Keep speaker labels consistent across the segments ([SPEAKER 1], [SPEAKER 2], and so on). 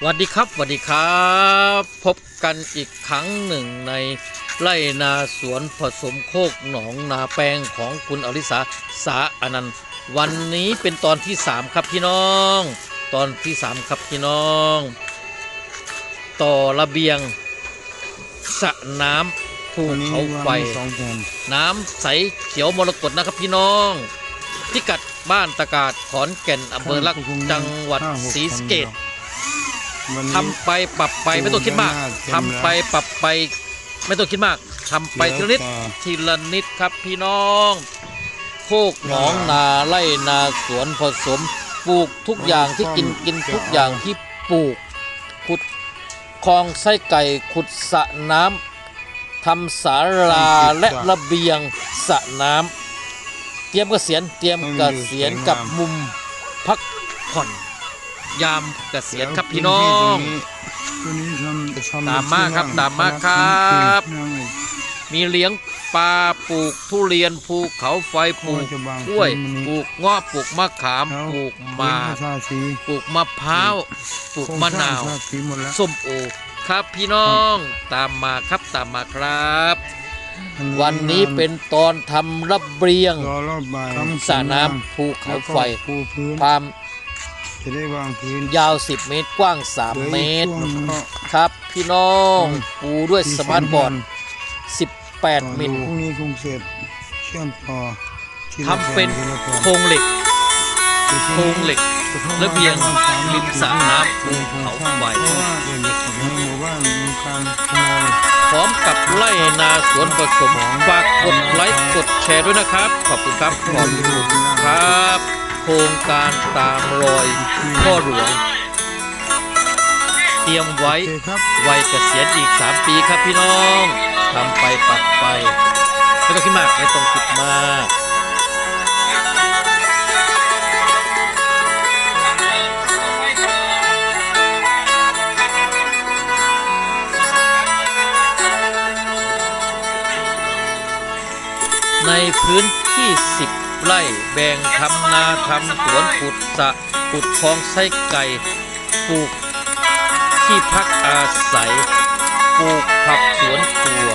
[SPEAKER 1] สวัสดีครับสวัสดีครับ พบกันอีกครั้งหนึ่งในไร่นาสวนผสมโคกหนองนาแปลงของคุณอริสาสาอนันต์วันนี้เป็นตอนที่ 3 ครับพี่น้อง ตอนที่ 3 ครับพี่น้อง ต่อระเบียงสระน้ำภูเขาไฟ
[SPEAKER 2] น้ำ
[SPEAKER 1] ใสเขียวมรกตนะครับพี่น้องพิกัดบ้านตะกาดขอนแก่นอำเภอลักจังหวัดศรีสะเกษ ทำไปปรับไปไม่ต้องคิดมาก
[SPEAKER 2] เต็มแล้ว
[SPEAKER 1] ทำไปปรับไป ไม่ต้องคิดมากทำไปทีละนิด
[SPEAKER 2] แล้วแต่
[SPEAKER 1] ทีละนิดครับพี่น้องโคกหนองนาไร่นาสวนผสมปลูกทุกอย่างที่กินกินทุกอย่างที่ปลูกขุดคลองไส้ไก่ขุดสระน้ำทำศาลาและระเบียงสระน้ำเตรียมเกษียณเตรียมเกษียณกับมุมพักผ่อน ยามเกษียณครับพี่น้อง
[SPEAKER 2] ตัวนี้ทำทำ
[SPEAKER 1] ตามมาครับตามมาครับ มีเลี้ยงปลาปลูกทุเรียนภูเขาไฟปลูกกล้วยปลูกเงาะปลูกมะขามปลูกหมาก
[SPEAKER 2] ทาสี
[SPEAKER 1] ปลูกมะพร้าวปลูกมะนาว
[SPEAKER 2] ทสีหมดแล้ว
[SPEAKER 1] ส้มโอครับพี่น้องตามมาครับตามมาครับ วันนี้เป็นตอนทำระเบียง
[SPEAKER 2] รอรอบบ่าย
[SPEAKER 1] สระน้ำภูเขาไฟ
[SPEAKER 2] แล้วก็ปูพื้น
[SPEAKER 1] ความ
[SPEAKER 2] จะได้วางพื้น
[SPEAKER 1] ยาว 10 เมตรกว้าง 3 เมตร
[SPEAKER 2] หลืออีกช่วงหนึ่งก็
[SPEAKER 1] ครับ พี่น้อง
[SPEAKER 2] อืม
[SPEAKER 1] ปูด้วยสมาร์ทบอร์ด18มิล
[SPEAKER 2] พรุ่งนี้คงเสร็จเชื่อมต่อทีละ
[SPEAKER 1] ทำเป็น
[SPEAKER 2] แผ่ทีละแผ่น
[SPEAKER 1] โครงเหล็กโครงเหล็ก ระเบียงริมสระน้ำภูเขาไฟ
[SPEAKER 2] เพราะว่าในหมู่บ้านมีการขโมย
[SPEAKER 1] พร้อมกับไล่นาสวนผสมฝากกดไลค์กดแชร์ด้วยนะครับ ขอบคุณครับขอบคุณครับโครงการตามรอยพ่อหลวง เตรียมไว้
[SPEAKER 2] โอเคครับ
[SPEAKER 1] วัยเกษียณอีก 3 ปีครับพี่น้องทำไปปรับไป ไม่ต้องคิดมาก ไม่ต้องคิดมากในพื้นที่ 10 ไร่แบ่งทำนาทำสวนขุดสระขุดคลองไส้ไก่ปลูกที่พักอาศัยปลูกผักสวนครัว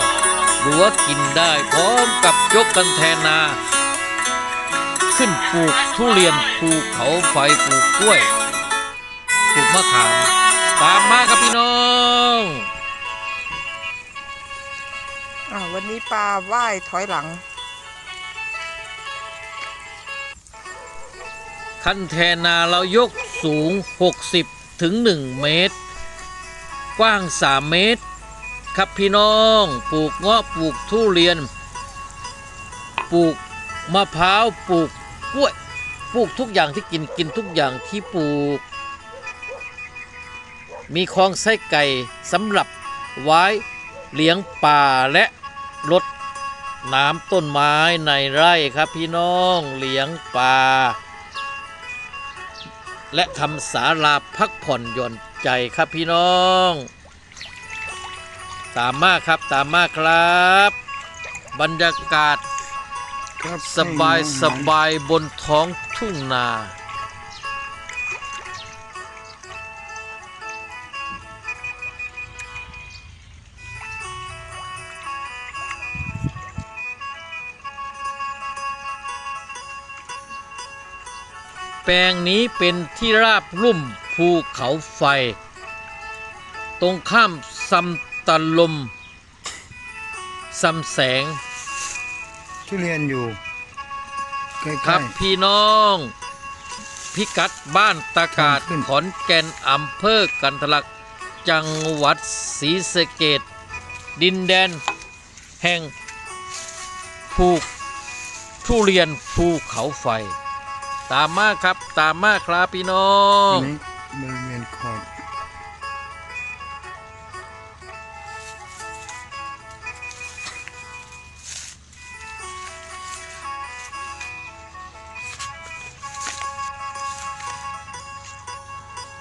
[SPEAKER 1] รั้วกินได้พร้อมกับยกกันแทนนา ขึ้นปลูกทุเรียนภูกเขาไฟปลูกกล้วยปลูกมะขามตามมาครับพี่น้อง
[SPEAKER 3] อวันนี้ปลาว่ายถอยหลัง
[SPEAKER 1] คันแทนนาเรายกสูง 60 ถึง 1 เมตร กว้าง 3 เมตร ครับพี่น้องปลูกเงาะปลูกทุเรียน ปลูกมะพร้าวปลูกกล้วยปลูกทุกอย่างที่กินกินทุกอย่างที่ปลูก มีคลองไส้ไก่สำหรับไว้เลี้ยงป่าและลดน้ำต้นไม้ในไร่ครับพี่น้องเลี้ยงปลา และทำศาลาพักผ่อนหย่อนใจครับพี่น้อง ตามมาครับตามมาครับ บรรยากาศ
[SPEAKER 2] ครับ
[SPEAKER 1] สบายสบายบนท้องทุ่งนา แปลงนี้เป็นที่ราบลุ่มภูเขาไฟ ตรงข้ามซำตะลมซำแสง
[SPEAKER 2] ทุเรียนอยู่ใกล้
[SPEAKER 1] ครับพี่น้อง พิกัดบ้านตากาศขอนแก่นอำเภอกันทะลักจังหวัดศรีสะเกดดินแดนแห่งภูทุเรียนภูเขาไฟ ตามมาครับ ตามมาครับพี่น้อ
[SPEAKER 2] ๆ
[SPEAKER 1] ง
[SPEAKER 2] อันนี้บริเวณขอบ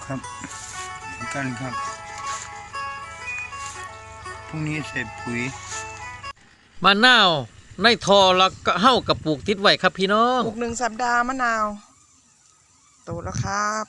[SPEAKER 2] ครับเหมือนกันครับ พรุ่งนี้ใส่ปุ๋ย
[SPEAKER 1] มะนาว ในทอแล้วก็เฮ้ากับปลูกติดไว้ครับพี่น้อง
[SPEAKER 3] ปลูกหนึ่งสัปดาห์มะนาว โตแล้วครับ